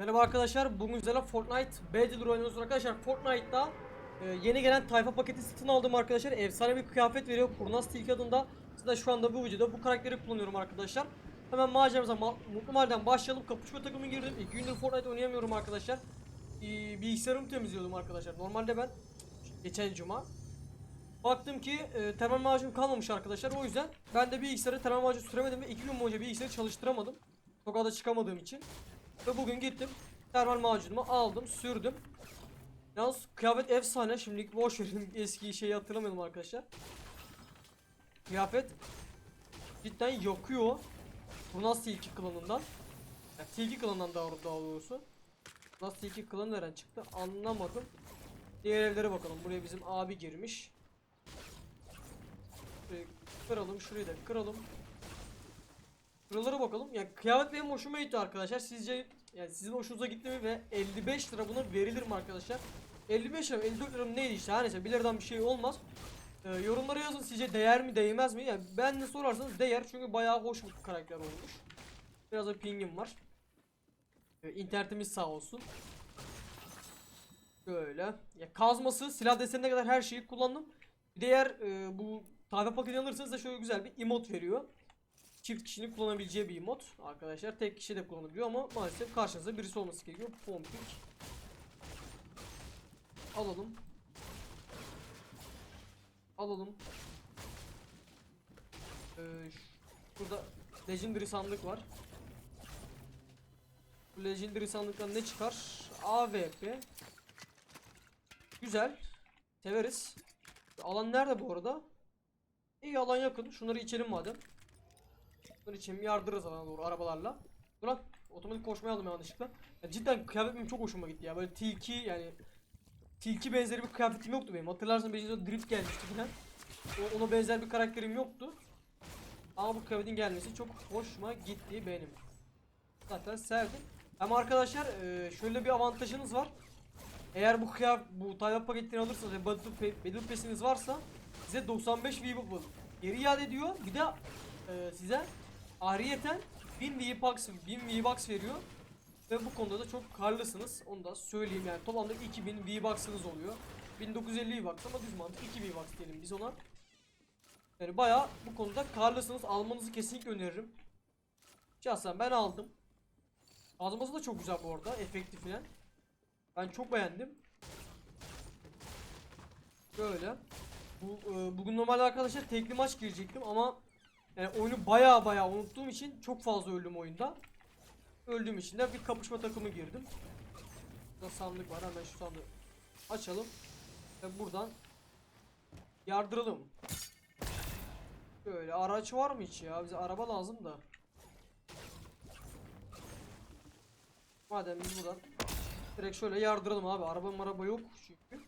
Merhaba arkadaşlar. Bugün sizlerle Fortnite Battle Royale arkadaşlar. Fortnite'da e, yeni gelen tayfa paketi satın aldım arkadaşlar. Efsane bir kıyafet veriyor. Kurnaz Tilki adında. Size şu anda bu videoda bu karakteri kullanıyorum arkadaşlar. Hemen maceramize ma mutlu mahalleden başlayalım. Kapışma takımı girdim. İki gündür Fortnite oynayamıyorum arkadaşlar. E, bilgisayarımı temizliyordum arkadaşlar. Normalde ben geçen cuma Baktım ki e, termal macun kalmamış arkadaşlar. O yüzden ben de bilgisayarı termal macun süremedim ve iki gün boyunca bilgisayarı çalıştıramadım. Sokağa da çıkamadığım için. Ve bugün gittim. Termal macunumu aldım, sürdüm. Yalnız kıyafet efsane. Şimdilik boş verin. Eski şeyi hatırlamıyorum arkadaşlar. Kıyafet cidden yakıyor. Bu nasıl tilki klanından? Yani tilki klanından daha, daha doğrusu. Nasıl tilki klanı nereden çıktı anlamadım. Diğer evlere bakalım. Buraya bizim abi girmiş. Şurayı kıralım, şurayı da kıralım. Buralara bakalım. Yani kıyafet benim hoşuma gitti arkadaşlar. Sizce yani sizin hoşunuza gitti mi ve 55 lira buna verilir mi arkadaşlar? 55 lira mı 54 lira neydi işte her neyse 1 liradan bir şey olmaz. Ee, yorumlara yazın sizce değer mi değmez mi? Yani ben de sorarsanız değer çünkü bayağı hoş bir karakter olmuş. Biraz da pingim var. Ee, internetimiz sağ olsun. Böyle. Ya kazması, silah desenine kadar her şeyi kullandım. Bir de eğer e, bu tayfa paketi alırsanız da şöyle güzel bir emot veriyor. Çift kişinin kullanabileceği bir emot arkadaşlar. Tek kişi de kullanabiliyor ama maalesef karşınızda birisi olması gerekiyor. Pompik. Alalım. Alalım. Ee, burada Legendary sandık var. Bu Legendary sandıktan ne çıkar? AWP. Güzel. Severiz. Alan nerede bu arada? İyi alan yakın. Şunları içelim madem. Şunları içelim yardırırız alana doğru arabalarla. Dur lan. Otomatik koşmaya aldım yanlışlıkla. Ya cidden kıyafet benim çok hoşuma gitti ya. Böyle tilki yani tilki benzeri bir kıyafetim yoktu benim. Hatırlarsan benim drift gelmişti filan. O- Ona benzer bir karakterim yoktu. Ama bu kıyafetin gelmesi çok hoşuma gitti benim. Zaten sevdim. Ama arkadaşlar e, şöyle bir avantajınız var. Eğer bu kıyaf bu tayfa paketini alırsanız ve Battle, Battle Pass'iniz varsa size 95 V-Bucks geri iade ediyor. Bir de e, size ayrıyeten 1000 V-Bucks 1000 V-Bucks veriyor. Ve bu konuda da çok karlısınız. Onu da söyleyeyim yani toplamda 2000 V-Bucks'ınız oluyor. 1950 V-Bucks ama düz mantık 2 V-Bucks diyelim biz ona. Yani bayağı bu konuda karlısınız. Almanızı kesinlikle öneririm. Şahsen ben aldım. Kazması da çok güzel bu arada. Efektif falan. Ben çok beğendim. Böyle. Bu, e, bugün normalde arkadaşlar tekli maç girecektim ama yani oyunu baya baya unuttuğum için çok fazla öldüm oyunda. Öldüğüm için de bir kapışma takımı girdim. Burada sandık var hemen şu sandığı açalım. Ve buradan yardıralım. Böyle araç var mı hiç ya? Bize araba lazım da. Madem biz buradan direkt şöyle yardıralım abi. Araba maraba yok çünkü.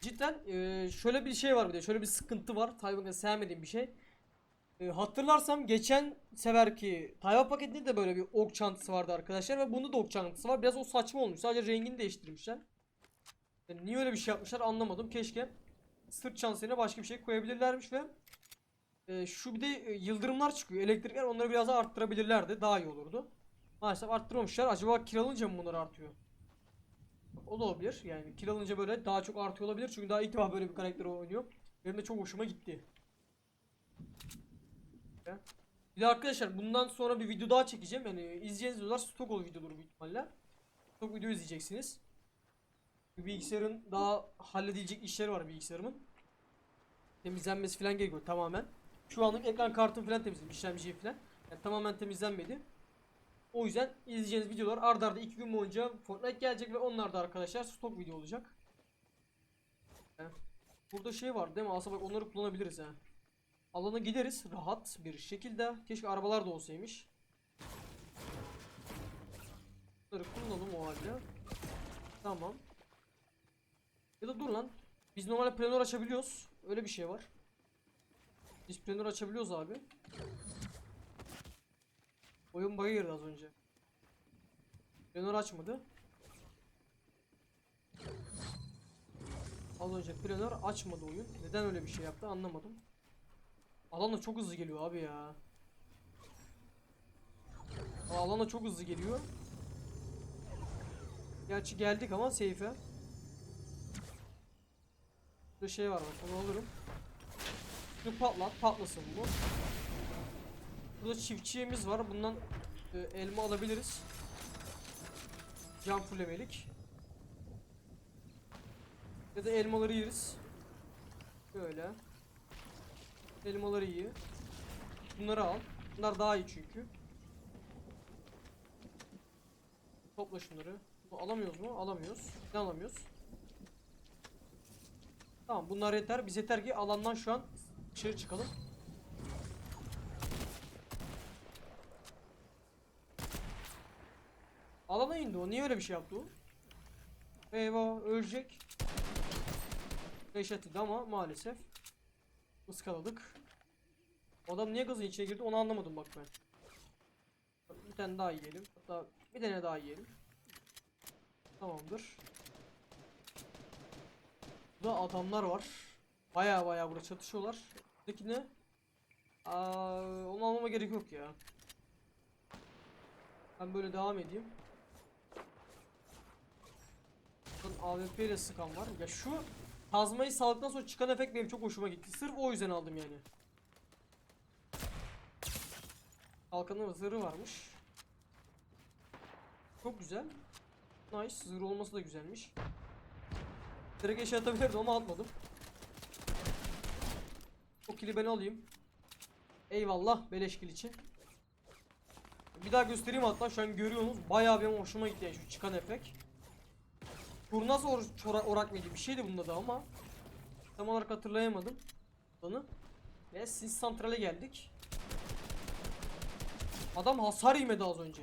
Cidden e, şöyle bir şey var bir de. Şöyle bir sıkıntı var. Tayvan'da sevmediğim bir şey. E, hatırlarsam geçen seferki Tayvan paketinde de böyle bir ok çantası vardı arkadaşlar ve bunda da ok çantası var. Biraz o saçma olmuş. Sadece rengini değiştirmişler. Yani niye öyle bir şey yapmışlar anlamadım. Keşke sırt çantasına başka bir şey koyabilirlermiş ve e, şu bir de e, yıldırımlar çıkıyor. Elektrikler onları biraz daha arttırabilirlerdi. Daha iyi olurdu. Maalesef arttırmamışlar. Acaba kiralanınca mı bunlar artıyor? O da olabilir. Yani kiralanınca böyle daha çok artıyor olabilir. Çünkü daha ilk defa böyle bir karakter oynuyor. Benim de çok hoşuma gitti. Bir de arkadaşlar bundan sonra bir video daha çekeceğim. Yani izleyeceğiniz videolar stok ol videodur büyük ihtimalle. Stok video izleyeceksiniz. Bilgisayarın daha halledilecek işleri var bilgisayarımın. Temizlenmesi falan gerekiyor tamamen. Şu anlık ekran kartım falan temizledim. işlemciyi falan. Yani tamamen temizlenmedi. O yüzden izleyeceğiniz videolar ardarda arda 2 gün boyunca Fortnite gelecek ve onlar da arkadaşlar stok video olacak. Burada şey var değil mi? Aslında bak onları kullanabiliriz ha. Alana gideriz rahat bir şekilde. Keşke arabalar da olsaymış. Bunları kullanalım o halde. Tamam. Ya da dur lan. Biz normalde planör açabiliyoruz. Öyle bir şey var. Biz planör açabiliyoruz abi. Oyun bug'a girdi az önce. Planör açmadı. Az önce planör açmadı oyun. Neden öyle bir şey yaptı anlamadım. Alan da çok hızlı geliyor abi ya. Aa, Alan da çok hızlı geliyor. Gerçi geldik ama seyfe. Burada şey var bak onu alırım. Şunu patlat patlasın bu. Burada çiftçiğimiz var. Bundan e, elma alabiliriz. Can fullemelik. Ya da elmaları yeriz. Böyle. Elmaları iyi. Bunları al. Bunlar daha iyi çünkü. Topla şunları. Alamıyoruz mu? Alamıyoruz. Ne alamıyoruz? Tamam bunlar yeter. Biz yeter ki alandan şu an dışarı çıkalım. Alana indi o. Niye öyle bir şey yaptı o? Eyvah ölecek. İdi ama maalesef ıskaladık. Adam niye gazın içine girdi onu anlamadım bak ben. Bir tane daha yiyelim. Hatta bir tane daha yiyelim. Tamamdır. Burada adamlar var. Baya baya burada çatışıyorlar. Buradaki ne? Aa, onu almama gerek yok ya. Ben böyle devam edeyim. Bakın AWP ile sıkan var. Ya şu kazmayı saldıktan sonra çıkan efekt benim çok hoşuma gitti. Sırf o yüzden aldım yani. Kalkanın zırhı varmış. Çok güzel. Nice. Zırh olması da güzelmiş. Direkt eşya atabilirdim ama atmadım. O kili ben alayım. Eyvallah beleş için. Bir daha göstereyim hatta şu an görüyorsunuz. Bayağı benim hoşuma gitti yani şu çıkan efekt. Kurnaz or çora- orak mıydı bir şeydi bunda da ama tam olarak hatırlayamadım. Bunu. Ve siz santrale geldik. Adam hasar yemedi az önce.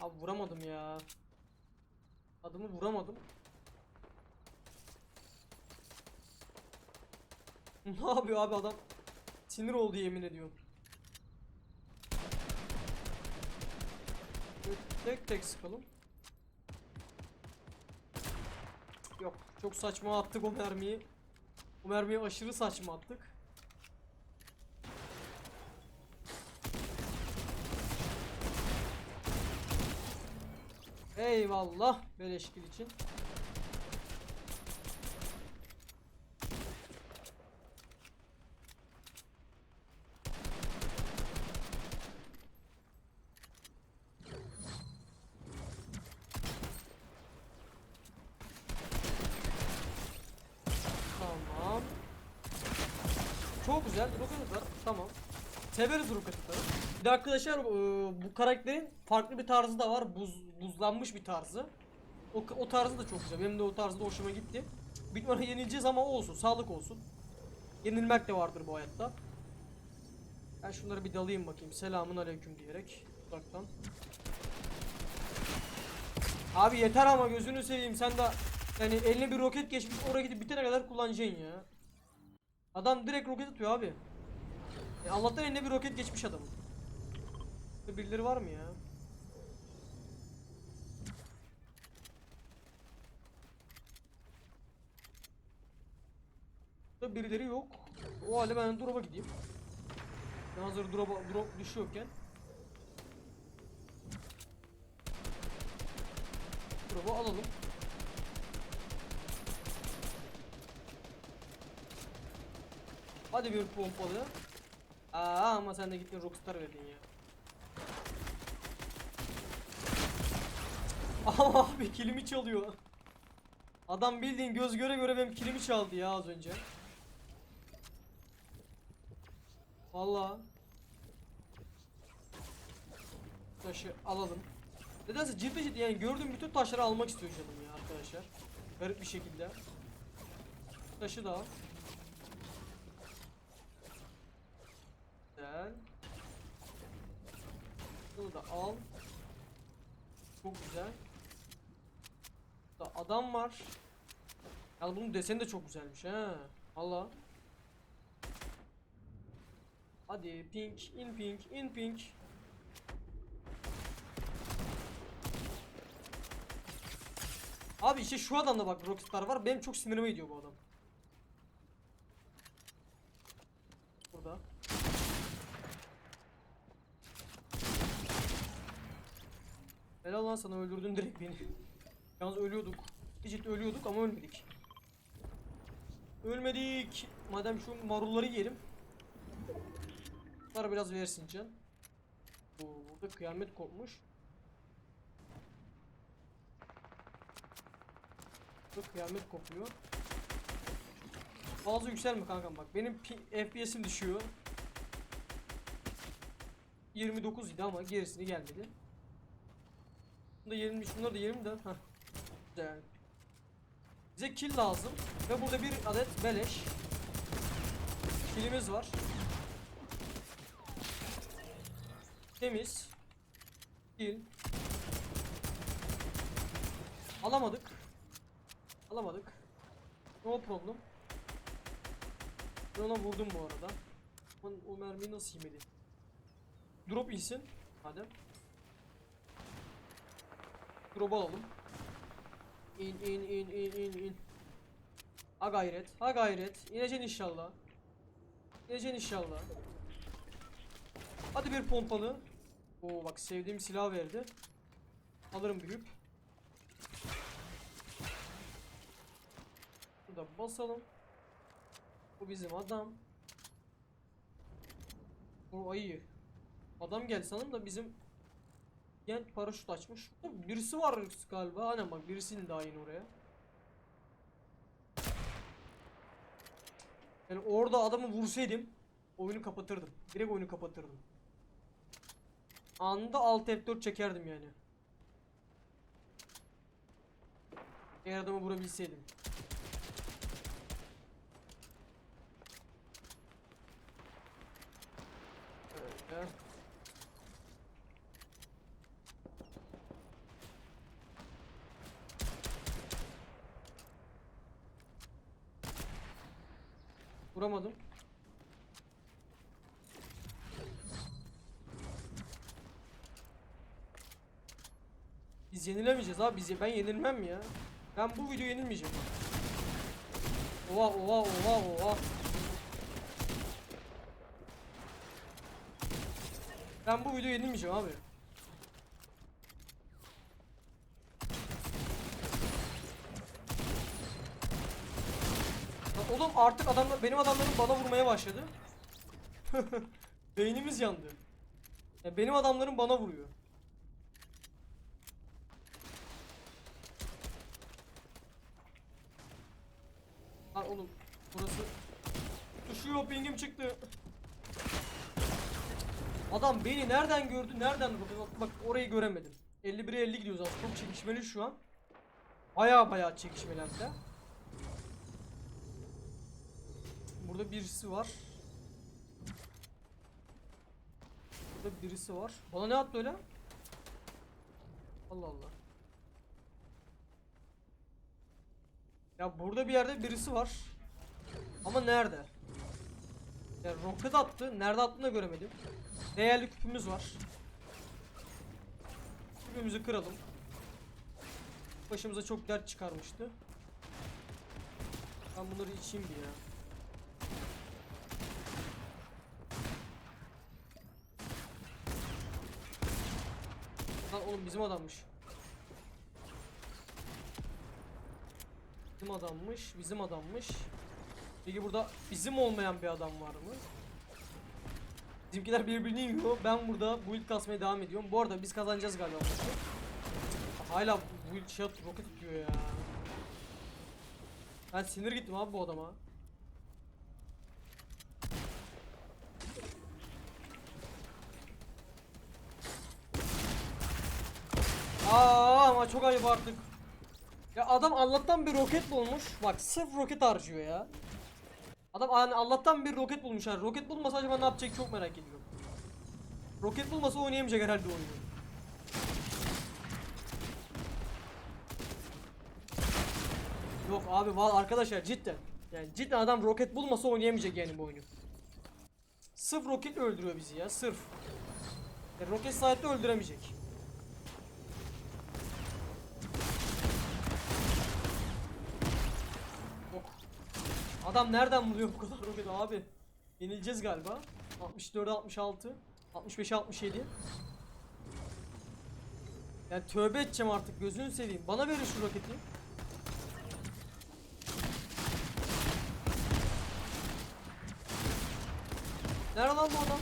Abi vuramadım ya. Adımı vuramadım. ne yapıyor abi adam? Sinir oldu yemin ediyorum. Böyle tek tek sıkalım. Yok çok saçma attık o mermiyi. O mermiyi aşırı saçma attık. Eyvallah beleşkil için. Tamam. Çok güzel. Roket atar. Tamam. Severiz roket atarı. Bir de arkadaşlar e, bu karakterin farklı bir tarzı da var. Buz, buzlanmış bir tarzı. O, o tarzı da çok güzel. Benim de o tarzı da hoşuma gitti. İhtimalle yenileceğiz ama olsun. Sağlık olsun. Yenilmek de vardır bu hayatta. Ben şunları bir dalayım bakayım. Selamun aleyküm diyerek. Uzaktan. Abi yeter ama gözünü seveyim sen de yani eline bir roket geçmiş oraya gidip bitene kadar kullanacaksın ya. Adam direkt roket atıyor abi. E Allah'tan eline bir roket geçmiş. Burada Birileri var mı ya? Burada birileri yok. O halde ben drop'a gideyim. Ben hazır drop, drop düşüyorken. Drop'u alalım. Hadi bir pompalı. Aa ama sen de gittin Rockstar verdin ya. Ama abi kilimi çalıyor. Adam bildiğin göz göre göre benim kilimi çaldı ya az önce. Vallahi. Taşı alalım. Nedense ciddi ciddi yani gördüğüm bütün taşları almak istiyor canım ya arkadaşlar. Garip bir şekilde. Taşı da al. Güzel. Bunu da al. Çok güzel. Da adam var. Ya bunun deseni de çok güzelmiş ha. Allah. Hadi pink, in pink, in pink. Abi işte şu adamda bak Rockstar var. Benim çok sinirime gidiyor bu adam. Burada. Helal lan sana öldürdün direkt beni. Yalnız ölüyorduk. Ciddi ölüyorduk ama ölmedik. Ölmedik. Madem şu marulları yiyelim. Bunlara biraz versin can. Oo, burada kıyamet kopmuş. Burada kıyamet kopuyor. Fazla yükselme kankam bak. Benim FPS'im düşüyor. 29 idi ama gerisini gelmedi. Bunda 20, şunları da 20 de. Güzel. Bize kill lazım ve burada bir adet beleş killimiz var. Temiz. Kill. Alamadık. Alamadık. No problem. Ben ona vurdum bu arada. O mermiyi nasıl yemedi? Drop insin. Hadi. Drop alalım. İn in in in in in. Ha gayret. Ha gayret. İneceksin inşallah. İneceksin inşallah. Hadi bir pompalı. Oo bak sevdiğim silah verdi. Alırım büyük. Burada basalım. Bu bizim adam. O ayı. Adam geldi sanırım da bizim Gen paraşüt açmış. Birisi var galiba. Aynen bak birisinin daha yeni oraya. Yani orada adamı vursaydım oyunu kapatırdım. Direkt oyunu kapatırdım. Anında alt F4 çekerdim yani. Eğer adamı vurabilseydim. Öyle. Vuramadım. Biz yenilemeyeceğiz abi. Biz ben yenilmem ya. Ben bu video yenilmeyeceğim. Oha oha oha oha. Ben bu video yenilmeyeceğim abi. Lan Oğlum artık adamlar benim adamlarım bana vurmaya başladı. Beynimiz yandı. Ya benim adamlarım bana vuruyor. Lan oğlum burası düşüyor pingim çıktı. Adam beni nereden gördü? Nereden bak, bak, bak orayı göremedim. 51'e 50 gidiyoruz aslında. Çok çekişmeli şu an. Baya baya çekişmeli de. Burada birisi var. Burada birisi var. Bana ne attı öyle? Allah Allah. Ya burada bir yerde birisi var. Ama nerede? Ya roket attı. Nerede attığını da göremedim. Değerli küpümüz var. Küpümüzü kıralım. Başımıza çok dert çıkarmıştı. Ben bunları içeyim bir ya. Lan oğlum bizim adammış. Bizim adammış, bizim adammış. Peki burada bizim olmayan bir adam var mı? Bizimkiler birbirini yiyor. Ben burada build kasmaya devam ediyorum. Bu arada biz kazanacağız galiba. Hala build şey at- roket atıyor ya. Ben sinir gittim abi bu adama. Aa ama çok ayıp artık. Ya adam Allah'tan bir roket bulmuş. Bak sırf roket harcıyor ya. Adam yani Allah'tan bir roket bulmuş yani. Roket bulmasa acaba ne yapacak çok merak ediyorum. Roket bulmasa oynayamayacak herhalde oyunu. Yok abi val arkadaşlar cidden. Yani cidden adam roket bulmasa oynayamayacak yani bu oyunu. Sırf roket öldürüyor bizi ya sırf. Yani roket sayesinde öldüremeyecek. Adam nereden buluyor bu kadar roket abi? Yenileceğiz galiba. 64 66 65 67 Yani tövbe edeceğim artık gözünü seveyim. Bana verin şu roketi. Nerede lan bu adam?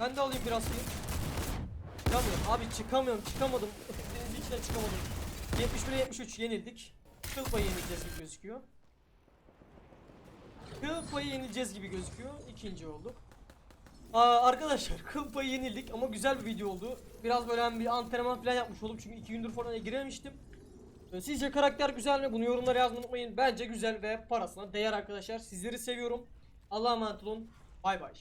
Ben de alayım biraz ki. Çıkamıyorum abi çıkamıyorum çıkamadım. Denizin içine çıkamadım. 71'e 73 yenildik. Kıl payı yenileceğiz gibi gözüküyor. Kıl payı yenileceğiz gibi gözüküyor. İkinci olduk. Aa, arkadaşlar kıl payı yenildik ama güzel bir video oldu. Biraz böyle bir antrenman falan yapmış oldum çünkü iki gündür Fortnite'a girememiştim. Ee, Sizce karakter güzel mi? Bunu yorumlara yazmayı unutmayın. Bence güzel ve parasına değer arkadaşlar. Sizleri seviyorum. Allah'a emanet olun. Bay bay.